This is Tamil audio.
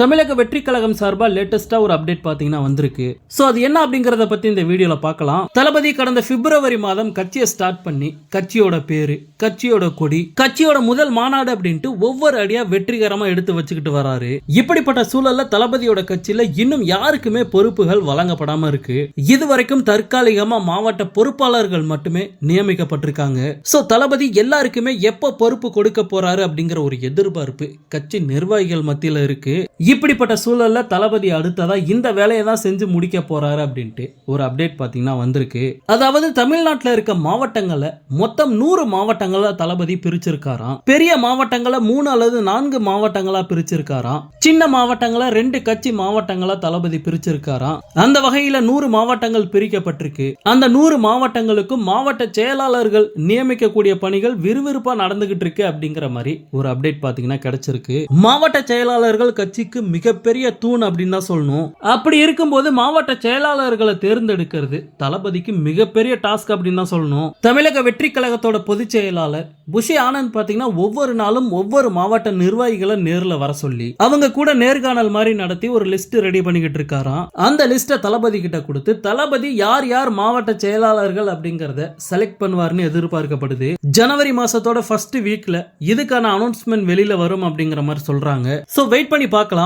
தமிழக வெற்றி கழகம் சார்பா லேட்டஸ்டா ஒரு அப்டேட் பாத்தீங்கன்னா வந்திருக்கு. ஸோ அது என்ன அப்படிங்கறத பத்தி இந்த வீடியோல பார்க்கலாம். தளபதி கடந்த பிப்ரவரி மாதம் கட்சியை ஸ்டார்ட் பண்ணி கட்சியோட பேரு கட்சியோட கொடி கட்சியோட முதல் மாநாடு அப்படின்ட்டு ஒவ்வொரு அடியா வெற்றிகரமா எடுத்து வச்சுக்கிட்டு வராரு. இப்படிப்பட்ட சூழல்ல தளபதியோட கட்சியில இன்னும் யாருக்குமே பொறுப்புகள் வழங்கப்படாம இருக்கு. இதுவரைக்கும் தற்காலிகமா மாவட்ட பொறுப்பாளர்கள் மட்டுமே நியமிக்கப்பட்டிருக்காங்க. சோ தளபதி எல்லாருக்குமே எப்ப பொறுப்பு கொடுக்க போறாரு அப்படிங்கிற ஒரு எதிர்பார்ப்பு கட்சி நிர்வாகிகள் மத்தியில இருக்கு. இப்படிப்பட்ட சூழல்ல தளபதி அடுத்ததா இந்த வேலையை தான் செஞ்சு முடிக்க போறாரு அப்படின்ட்டு ஒரு அப்டேட் பார்த்தீங்கன்னா வந்திருக்கு. அதாவது தமிழ்நாட்டுல இருக்க மாவட்டங்களை மொத்தம் நூறு மாவட்டங்களா தளபதி பிரிச்சிருக்காராம். பெரிய மாவட்டங்களை மூணு அல்லது நான்கு மாவட்டங்களா பிரிச்சிருக்காராம். சின்ன மாவட்டங்களை ரெண்டு கட்சி மாவட்டங்களா தளபதி பிரிச்சிருக்காராம். அந்த வகையில நூறு மாவட்டங்கள் பிரிக்கப்பட்டிருக்கு. அந்த நூறு மாவட்டங்களுக்கும் மாவட்ட செயலாளர்கள் நியமிக்கக்கூடிய பணிகள் விறுவிறுப்பா நடந்துகிட்டு இருக்கு அப்படிங்கிற மாதிரி ஒரு அப்டேட் பார்த்தீங்கன்னா கிடைச்சிருக்கு. மாவட்ட செயலாளர்கள் கட்சிக்கு மிகப்பெரிய தூண் அப்படின்னு தான் சொல்லணும். அப்படி இருக்கும்போது மாவட்ட செயலாளர்களை தேர்ந்தெடுக்கிறது தளபதிக்கு மிகப்பெரிய டாஸ்க் அப்படின்னு தான் சொல்லணும். தமிழக வெற்றி கழகத்தோட பொதுச் செயலாளர் புஷி ஆனந்த் பாத்தீங்கன்னா ஒவ்வொரு நாளும் ஒவ்வொரு மாவட்ட நிர்வாகிகளை நேர்ல வர சொல்லி அவங்க கூட நேர்காணல் மாதிரி நடத்தி ஒரு லிஸ்ட் ரெடி பண்ணிக்கிட்டு இருக்காராம். அந்த லிஸ்ட்டை தளபதி கிட்ட கொடுத்து தளபதி யார் யார் மாவட்ட செயலாளர்கள் அப்படிங்கறத செலக்ட் பண்ணுவார்னு எதிர்பார்க்கப்படுது. ஜனவரி மாசத்தோட ஃபர்ஸ்ட் வீக்ல இதுக்கான அனௌன்ஸ்மெண்ட் வெளியில வரும் அப்படிங்கிற மாதிரி சொல்றாங்க. சோ வெயிட் பண்ணி பார்க்கலாம்.